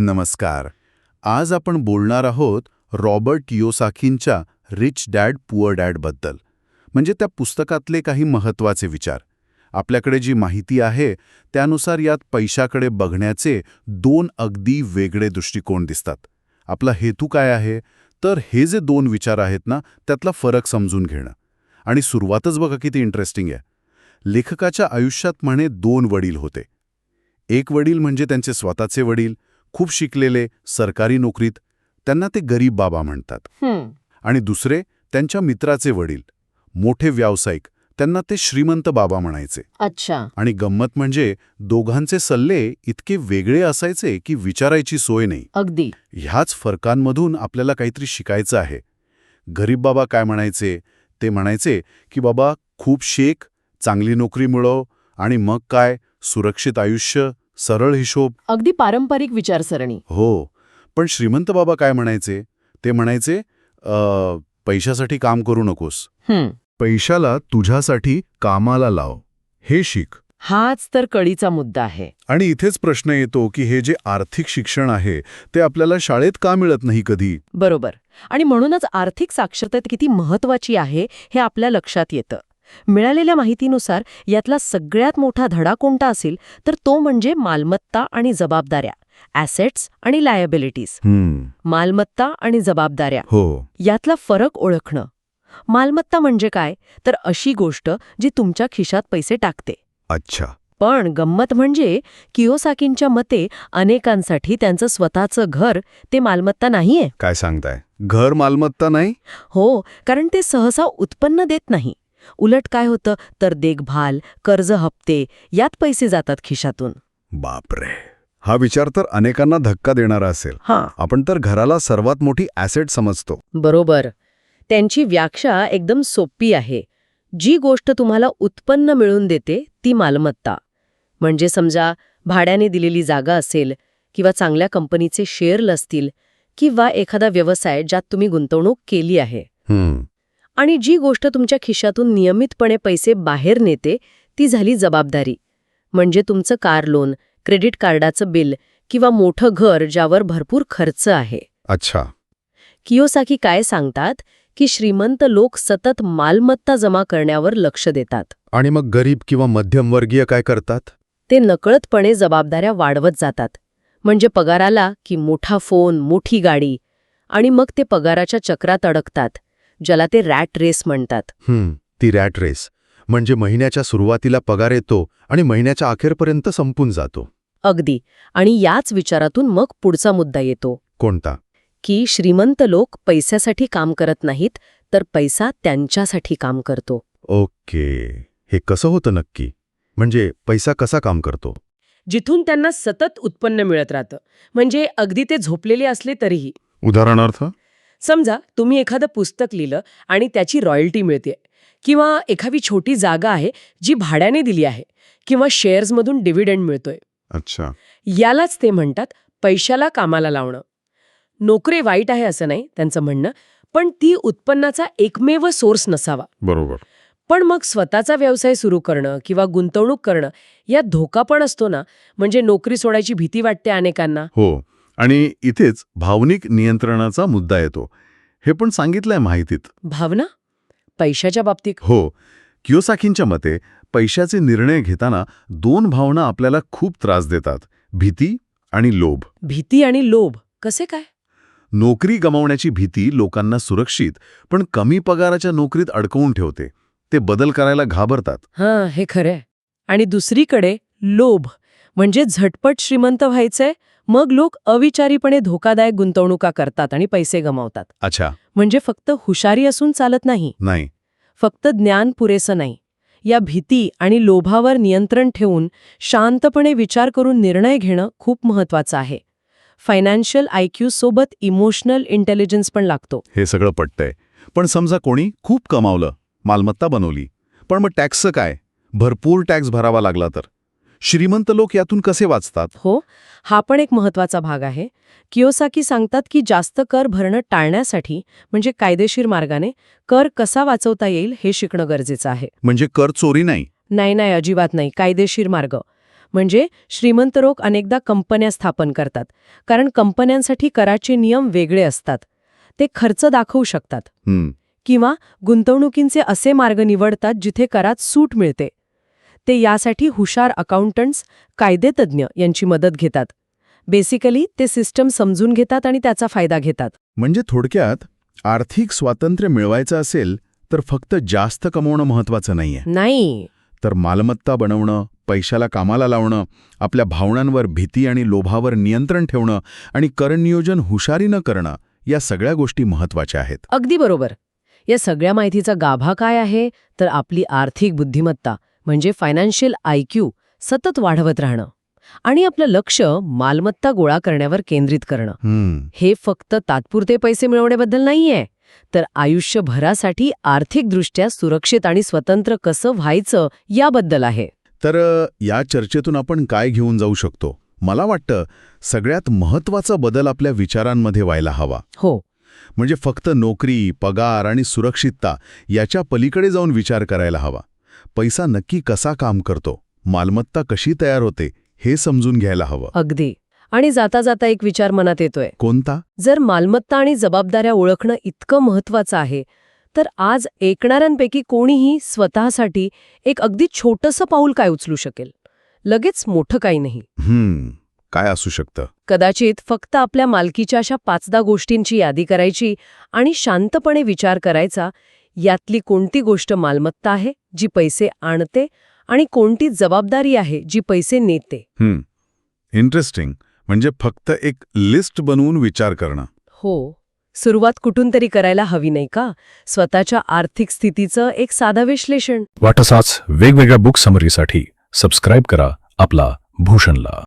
नमस्कार. आज आपण बोलणार आहोत रॉबर्ट कियोसाकींच्या रिच डॅड पुअर डॅडबद्दल म्हणजे त्या पुस्तकातले काही महत्त्वाचे विचार. आपल्याकडे जी माहिती आहे त्यानुसार यात पैशाकडे बघण्याचे दोन अगदी वेगळे दृष्टिकोन दिसतात. आपला हेतू काय आहे? तर हे जे दोन विचार आहेत ना त्यातला फरक समजून घेणं. आणि सुरुवातच बघा किती इंटरेस्टिंग आहे. लेखकाच्या आयुष्यात म्हणे दोन वडील होते. एक वडील म्हणजे त्यांचे स्वतःचे वडील खूप शिकलेले सरकारी नोकरीत त्यांना ते गरीब बाबा म्हणतात. आणि दुसरे त्यांच्या मित्राचे वडील मोठे व्यावसायिक त्यांना ते श्रीमंत बाबा म्हणायचे. अच्छा. आणि गंमत म्हणजे दोघांचे सल्ले इतके वेगळे असायचे की विचारायची सोय नाही. अगदी. ह्याच फरकांमधून आपल्याला काहीतरी शिकायचं आहे. गरीब बाबा काय म्हणायचे? ते म्हणायचे की बाबा खूप शेक चांगली नोकरी मिळव आणि मग काय? सुरक्षित आयुष्य सरळ हिशोब. अगदी पारंपरिक विचारसरणी. हो पण श्रीमंत बाबा काय म्हणायचे? ते म्हणायचे "अ, पैशासाठी काम करू नकोस. पैशाला तुझ्यासाठी कामाला लाव. हे शिक. हाच तर कळीचा मुद्दा आहे. आणि इथेच प्रश्न येतो की हे जे आर्थिक शिक्षण आहे ते आपल्याला शाळेत का मिळत नाही कधी? बरोबर. आणि म्हणूनच आर्थिक साक्षरता किती महत्वाची आहे हे आपल्या लक्षात येतं. मिळालेल्या माहितीनुसार यातला सगळ्यात मोठा धडा कोणता असेल तर तो म्हणजे मालमत्ता आणि जबाबदाऱ्या ॲसेट्स आणि लायबिलिटीज मालमत्ता आणि जबाबदाऱ्या. हो. यातला फरक ओळखणं. मालमत्ता म्हणजे काय? तर अशी गोष्ट जी तुमच्या खिशात पैसे टाकते. अच्छा. पण गंमत म्हणजे कियोसाकींच्या मते अनेकांसाठी त्यांचं स्वतःचं घर ते मालमत्ता नाहीये. काय सांगताय? घर मालमत्ता नाही? हो कारण ते सहसा उत्पन्न देत नाही. उलट काय होतं? तर देखभाल कर्ज हप्ते यात पैसे जातात खिशातून. बापरे! हा विचार तर अनेकांना धक्का देणारा असेल. हां. आपण तर घराला सर्वात मोठी ॲसेट समजतो. बरोबर. त्यांची व्याख्या एकदम सोपी आहे. जी गोष्ट तुम्हाला उत्पन्न मिळवून देते ती मालमत्ता. म्हणजे समजा भाड्याने दिलेली जागा असेल किंवा चांगल्या कंपनीचे शेअर असतील किंवा एखादा व्यवसाय ज्यात तुम्ही गुंतवणूक केली आहे. आणि जी गोष्ट तुमच्या खिशातून नियमितपणे पैसे बाहेर नेते ती झाली जबाबदारी. म्हणजे तुमचं कार लोन क्रेडिट कार्डाचं बिल किंवा मोठं घर ज्यावर भरपूर खर्च आहे. अच्छा. कियोसाकी काय सांगतात? की श्रीमंत लोक सतत मालमत्ता जमा करण्यावर लक्ष देतात. आणि मग गरीब किंवा मध्यमवर्गीय काय करतात? ते नकळतपणे जबाबदाऱ्या वाढवत जातात. म्हणजे पगार आला की मोठा फोन मोठी गाडी. आणि मग ते पगाराच्या चक्रात अडकतात. ज्याला ते रॅट रेस म्हणतात. हं, ती रॅट रेस. म्हणजे महिन्याच्या सुरुवातीला पगार येतो आणि महिन्याच्या अखेरपर्यंत संपून जातो. अगदी. आणि याच विचारातून मग पुढचा मुद्दा येतो. कोणता? की श्रीमंत लोक पैशासाठी काम करत नाहीत तर पैसा त्यांच्यासाठी काम करतो. ओके. हे कसं होतं नक्की? म्हणजे पैसा कसा काम करतो? जिथून त्यांना सतत उत्पन्न मिळत राहतं. म्हणजे अगदी ते झोपलेले असले तरीही. उदाहरणार्थ? समजा तुम्ही एखादं पुस्तक लिहिलं आणि त्याची रॉयल्टी मिळते किंवा एखादी छोटी जागा आहे जी भाड्याने दिली आहे किंवा शेअर्समधून डिव्हिडंड मिळतोय. अच्छा. यालाच ते म्हणतात पैशाला कामाला लावणं. नोकरी वाईट आहे असं नाही त्यांचं म्हणणं पण ती उत्पन्नाचा एकमेव सोर्स नसावा. बरोबर. पण मग स्वतःचा व्यवसाय सुरू करणं किंवा गुंतवणूक करणं यात धोका पण असतो ना म्हणजे नोकरी सोडायची भीती वाटते अनेकांना. हो. आणि इथेच भावनिक नियंत्रणाचा मुद्दा येतो. हे पण सांगितलंय माहितीत. भावना? पैशाच्या बाबतीत? हो. कियोसाकींच्या मते पैशाचे निर्णय घेताना दोन भावना आपल्याला खूप त्रास देतात भीती आणि लोभ. भीती आणि लोभ कसे काय? नोकरी गमावण्याची भीती लोकांना सुरक्षित पण कमी पगाराच्या नोकरीत अडकवून ठेवते. ते बदल करायला घाबरतात. हां हे खरंय. आणि दुसरीकडे लोभ म्हणजे झटपट श्रीमंत व्हायचंय मग लोक अविचारीपणे धोकादायक गुंतवणुका करतात आणि पैसे गमावतात. अच्छा. म्हणजे फक्त हुशारी असून चालत नाही. नाही. फक्त ज्ञान पुरेसं नाही. या भीती आणि लोभावर नियंत्रण ठेवून शांतपणे विचार करून निर्णय घेणं खूप महत्वाचं आहे. फायनान्शियल आयक्यू सोबत इमोशनल इंटेलिजन्स पण लागतो. हे सगळं पटतंय. पण समजा कोणी खूप कमावलं मालमत्ता बनवली पण मग टॅक्सचं काय? भरपूर टॅक्स भरावा लागला तर? श्रीमंत लोक यातून कसे वाचतात? हो हा पण एक महत्त्वाचा भाग आहे. कियोसाकी सांगतात की जास्त कर भरणं टाळण्यासाठी म्हणजे कायदेशीर मार्गाने कर कसा वाचवता येईल हे शिकणं गरजेचं आहे. म्हणजे कर चोरी नाही? नाही नाही अजिबात नाही. कायदेशीर मार्ग. म्हणजे श्रीमंत लोक अनेकदा कंपन्या स्थापन करतात. कारण कंपन्यांसाठी कराचे नियम वेगळे असतात. ते खर्च दाखवू शकतात. किंवा गुंतवणुकींचे असे मार्ग निवडतात जिथे करात सूट मिळते. ते यासाठी हुशार अकाउंटंट्स कायदेतज्ञ यांची मदत घेतात. बेसिकली ते सिस्टम समजून घेतात आणि त्याचा फायदा घेतात. म्हणजे थोडक्यात आर्थिक स्वातंत्र्य मिळवायचं असेल तर फक्त जास्त कमवणं महत्वाचं नाहीये. नाही. तर मालमत्ता बनवणं पैशाला कामाला लावणं आपल्या भावनांवर भीती आणि लोभावर नियंत्रण ठेवणं आणि करनियोजन हुशारीनं करणं या सगळ्या गोष्टी महत्त्वाच्या आहेत. अगदी बरोबर. या सगळ्या माहितीचा गाभा काय आहे? तर आपली आर्थिक बुद्धिमत्ता. म्हणजे फायनान्शियल आयक्यू सतत वाढवत राहणं आणि आपलं लक्ष मालमत्ता गोळा करण्यावर केंद्रित करणं. हं, हे फक्त तात्पुरते पैसे मिळवण्याबद्दल नाहीये. तर आयुष्यभरासाठी आर्थिकदृष्ट्या सुरक्षित आणि स्वतंत्र कसं व्हायचं याबद्दल आहे. तर या चर्चेतून आपण काय घेऊन जाऊ शकतो? मला वाटतं सगळ्यात महत्त्वाचा बदल आपल्या विचारांमध्ये व्हायला हवा. हो. म्हणजे फक्त नोकरी पगार आणि सुरक्षितता याच्या पलीकडे जाऊन विचार करायला हवा. पैसा नक्की कसा काम करतो? मालमत्ता कशी तयार होते? हे समजून घ्यायला हवं. अगदी. आणि जाता जाता एक विचार मनात येतोय. कोणता? जर मालमत्ता आणि जबाबदाऱ्या ओळखणं इतकं महत्वाचं आहे तर आज ऐकणाऱ्यांपैकी कोणीही स्वतःसाठी एक अगदी छोटंसं पाऊल काय उचलू शकेल? लगेच मोठं काही नाही. हम्म. काय असू शकतं? कदाचित फक्त आपल्या मालकीच्या अशा पाचदा गोष्टींची यादी करायची आणि शांतपणे विचार करायचा यातली कोणती गोष्ट मालमत्ता आहे जी पैसे आणते आणि कोणती जबाबदारी आहे जी पैसे नेते? हम्म. इंटरेस्टिंग म्हणजे फक्त एक लिस्ट बनवून विचार करणं. हो. सुरुवात कुठून तरी करायला हवी नाही का? स्वतःच्या आर्थिक स्थितीचं एक साधं विश्लेषण. वाटसाच वेगवेगळ्या बुक समरीसाठी सबस्क्राईब करा आपला भूषणला.